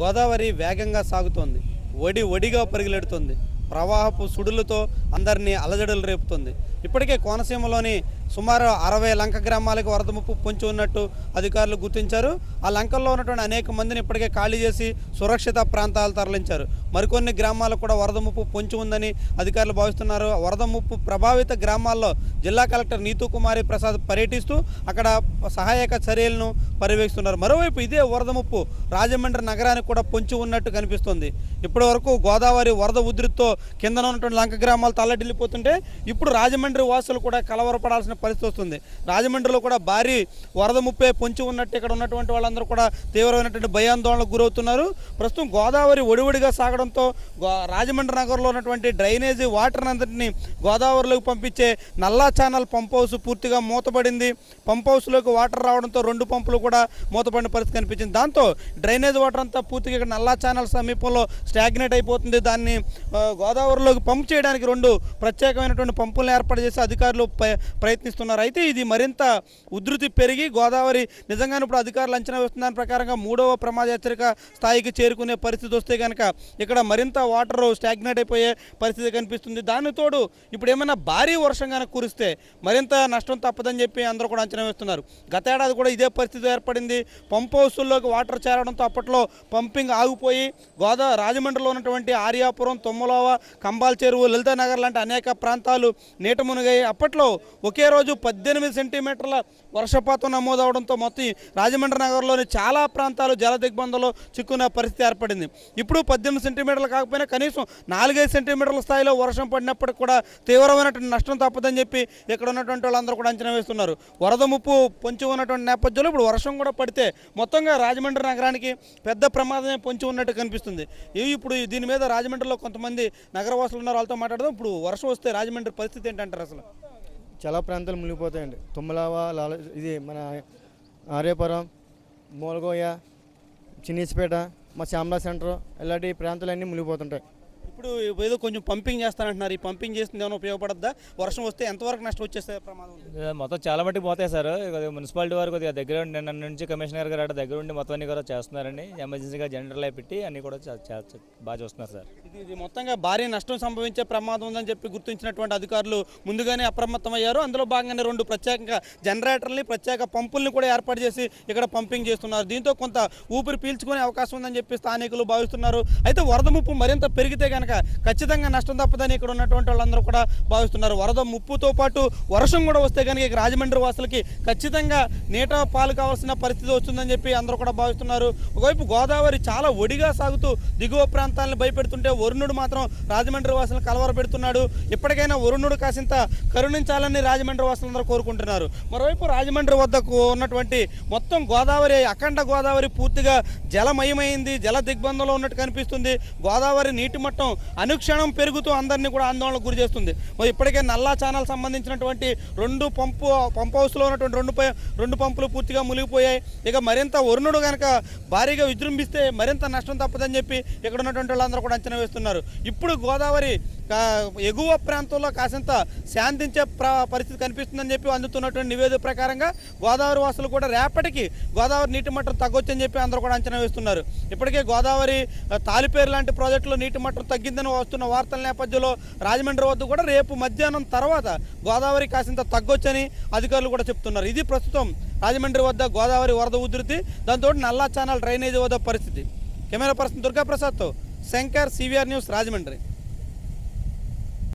గోదావరి వేగంగా సాగుతోంది. ఒడి ఒడిగా పరిగెడుతుంది. ప్రవాహపు సుడులతో అందరినీ అలజడులు రేపుతుంది. ఇప్పటికే కోనసీమలోని సుమారు అరవై లంక గ్రామాలకు వరద ముప్పు పొంచి ఉన్నట్టు అధికారులు గుర్తించారు. ఆ లంకల్లో ఉన్నటువంటి అనేక మందిని ఇప్పటికే ఖాళీ చేసి సురక్షిత ప్రాంతాలు తరలించారు. మరికొన్ని గ్రామాలకు కూడా వరద ముప్పు పొంచి ఉందని అధికారులు భావిస్తున్నారు. వరద ముప్పు ప్రభావిత గ్రామాల్లో జిల్లా కలెక్టర్ నీతూ కుమారి ప్రసాద్ పర్యటిస్తూ అక్కడ సహాయక చర్యలను పర్యవేక్షిస్తున్నారు. మరోవైపు ఇదే వరద ముప్పు రాజమండ్రి నగరానికి కూడా పొంచి ఉన్నట్టు కనిపిస్తుంది. ఇప్పటి వరకు గోదావరి వరద ఉధృతితో కింద ఉన్నటువంటి లంక గ్రామాలు తల్లడిల్లిపోతుంటే ఇప్పుడు రాజమండ్రి వాసులు కూడా కలవరపడాల్సిన పరిస్థితి వస్తుంది. రాజమండ్రిలో కూడా భారీ వరద ముప్పే పొంచి ఉన్నట్టు ఇక్కడ ఉన్నటువంటి వాళ్ళందరూ కూడా తీవ్రమైనటువంటి భయాందోళనకు గురవుతున్నారు. ప్రస్తుతం గోదావరి ఒడివడిగా సాగడంతో గో- రాజమండ్రి నగరంలో ఉన్నటువంటి డ్రైనేజీ వాటర్ అంతటిని గోదావరిలోకి పంపించే నల్లా ఛానల్ పంప్ హౌస్ పూర్తిగా మూతపడింది. పంప్ హౌస్లోకి వాటర్ రావడంతో రెండు పంపులు కూడా మూతపడిన పరిస్థితి కనిపించింది. దాంతో డ్రైనేజ్ వాటర్ అంతా పూర్తిగా ఇక్కడ నల్లా ఛానల్ సమీపంలో స్టాగ్నేట్ అయిపోతుంది. దాన్ని గోదావరిలోకి పంప్ చేయడానికి రెండు ప్రత్యేకమైనటువంటి పంపులను ఏర్పాటు చేసి అధికారులు ప- ప్రయత్నిస్తున్నారు. అయితే ఇది మరింత ఉధృతి పెరిగి గోదావరి నిజంగానే ఇప్పుడు అధికారులు అంచనా వేస్తున్న ప్రకారంగా మూడవ ప్రమాద హెచ్చరిక స్థాయికి చేరుకునే పరిస్థితి వస్తే కనుక ఇక్కడ మరింత వాటర్ స్టాగ్నేట్ అయిపోయే పరిస్థితి కనిపిస్తుంది. దాని తోడు ఇప్పుడు ఏమైనా భారీ వర్షం కనుక కురిస్తే మరింత నష్టం తప్పదని చెప్పి అందరూ కూడా అంచనా వేస్తున్నారు. గత ఏడాది కూడా ఇదే పరిస్థితి ఏర్పడింది. పంప్ హౌసుల్లోకి వాటర్ చేరడంతో అప్పట్లో పంపింగ్ ఆగిపోయి గోదావరి రాజమండ్రిలో ఉన్నటువంటి ఆర్యాపురం తొమ్మలోవ కంబాల్ చెరువు లలిత నగర్ లాంటి అనేక ప్రాంతాలు నీట మునిగాయి. అప్పట్లో ఒకే రోజు పద్దెనిమిది సెంటీమీటర్ల వర్షపాతం నమోదవడంతో మొత్తం ఈ రాజమండ్రి నగర్లోని చాలా ప్రాంతాలు జల దిగ్బంధంలో చిక్కున్న పరిస్థితి ఏర్పడింది. ఇప్పుడు పద్దెనిమిది సెంటీమీటర్లు కాకపోయినా కనీసం నాలుగైదు సెంటీమీటర్ల స్థాయిలో వర్షం పడినప్పటికి కూడా తీవ్రమైనటువంటి నష్టం తప్పదని చెప్పి ఇక్కడ ఉన్నటువంటి వాళ్ళందరూ కూడా అంచనా వేస్తున్నారు. వరద ముప్పు పొంచి ఉన్నటువంటి నేపథ్యంలో ఇప్పుడు వర్షం కూడా పడితే మొత్తంగా రాజమండ్రి నగరానికి పెద్ద ప్రమాదమే పొంచి ఉన్నట్టు కనిపిస్తుంది. ఇవి ఇప్పుడు దీని మీద రాజమండ్రిలో కొంతమంది నగరవాసులు ఉన్నారు వాళ్ళతో మాట్లాడదాం. ఇప్పుడు వర్షం వస్తే రాజమండ్రి పరిస్థితి ఏంటంటారు అసలు? చాలా ప్రాంతాలు మునిగిపోతాయండి. తుమ్మలావా లాల ఇది మన ఆర్యపురం మూలగోయ చిన్నీసిపేట మా శ్యామలా సెంటర్ ఇలాంటి ప్రాంతాలన్నీ మునిగిపోతుంటాయి. ఇప్పుడు ఏదో కొంచెం పంపింగ్ చేస్తానంటున్నారు. ఈ పంపింగ్ చేస్తుంది ఏమైనా ఉపయోగపడద్దా? వర్షం వస్తే ఎంతవరకు నష్టం వచ్చేస్తే ప్రమాదం మొత్తం చాలా మట్టుకు పోతాయి సార్. మున్సిపాలిటీ వారు కొద్దిగా దగ్గర ఉండి నిన్న నుంచి కమిషనర్ గారు దగ్గర ఉండి మొత్తం అన్ని కూడా చేస్తున్నారండి ఎమర్జెన్సీగా జనరల్ పెట్టి అన్ని కూడా బాగా చూస్తున్నారు సార్. ఇది మొత్తంగా భారీ నష్టం సంభవించే ప్రమాదం ఉందని చెప్పి గుర్తించినటువంటి అధికారులు ముందుగానే అప్రమత్తమయ్యారు. అందులో భాగంగానే రెండు ప్రత్యేకంగా జనరేటర్ని ప్రత్యేక పంపుల్ని కూడా ఏర్పాటు చేసి ఇక్కడ పంపింగ్ చేస్తున్నారు. దీంతో కొంత ఊపిరి పీల్చుకునే అవకాశం ఉందని చెప్పి స్థానికులు భావిస్తున్నారు. అయితే వరద ముప్పు మరింత పెరిగితే కనుక ఖచ్చితంగా నష్టం తప్పదని ఇక్కడ ఉన్నటువంటి వాళ్ళందరూ కూడా భావిస్తున్నారు. వరద ముప్పుతో పాటు వర్షం కూడా వస్తే కనుక ఇక రాజమండ్రి వాసులకి ఖచ్చితంగా నీట పాలు కావాల్సిన పరిస్థితి వస్తుందని చెప్పి అందరూ కూడా భావిస్తున్నారు. ఒకవైపు గోదావరి చాలా ఒడిగా సాగుతూ దిగువ ప్రాంతాలను భయపెడుతుంటే వరుణుడు మాత్రం రాజమండ్రి వాసులను కలవరపెడుతున్నాడు ఇప్పటికైనా వరుణుడు కాసింత కరుణించాలని రాజమండ్రి వాసులందరూ కోరుకుంటున్నారు. మరోవైపు రాజమండ్రి వద్దకు ఉన్నటువంటి మొత్తం గోదావరి అఖండ గోదావరి పూర్తిగా జలమయమైంది జల దిగ్బంధంలో ఉన్నట్టు కనిపిస్తుంది. గోదావరి నీటి మట్టం అనుక్షణం పెరుగుతూ అందరినీ కూడా ఆందోళనకు గురి చేస్తుంది. మరి ఇప్పటికే నల్లా ఛానల్ సంబంధించినటువంటి రెండు పంపు పంప్ హౌస్లో ఉన్నటువంటి రెండు రెండు పంపులు పూర్తిగా మునిగిపోయాయి. ఇక మరింత వరుణుడు కనుక భారీగా విజృంభిస్తే మరింత నష్టం తప్పదని చెప్పి ఇక్కడ ఉన్నటువంటి వాళ్ళందరూ కూడా అంచనా వేస్తున్నారు. ఇప్పుడు గోదావరి ఎగువ ప్రాంతంలో కాసింత శాంతించే ప్ర పరిస్థితి కనిపిస్తుందని చెప్పి అందుతున్నటువంటి నివేదిక ప్రకారంగా గోదావరి వాసులు కూడా రేపటికి గోదావరి నీటి మట్టం తగ్గొచ్చని చెప్పి అందరూ కూడా అంచనా వేస్తున్నారు. ఇప్పటికే గోదావరి తాలిపేరు లాంటి ప్రాజెక్టులో నీటి మట్టం తగ్గిందని వస్తున్న వార్తల నేపథ్యంలో రాజమండ్రి వద్ద కూడా రేపు మధ్యాహ్నం తర్వాత గోదావరి కాసింత తగ్గొచ్చని అధికారులు కూడా చెప్తున్నారు. ఇది ప్రస్తుతం రాజమండ్రి వద్ద గోదావరి వరద ఉధృతి దాంతో నల్లా ఛానల్ డ్రైనేజీ వద్ద పరిస్థితి. కెమెరా పర్సన్ దుర్గాప్రసాద్తో శంకర్ సివిఆర్ న్యూస్ రాజమండ్రి.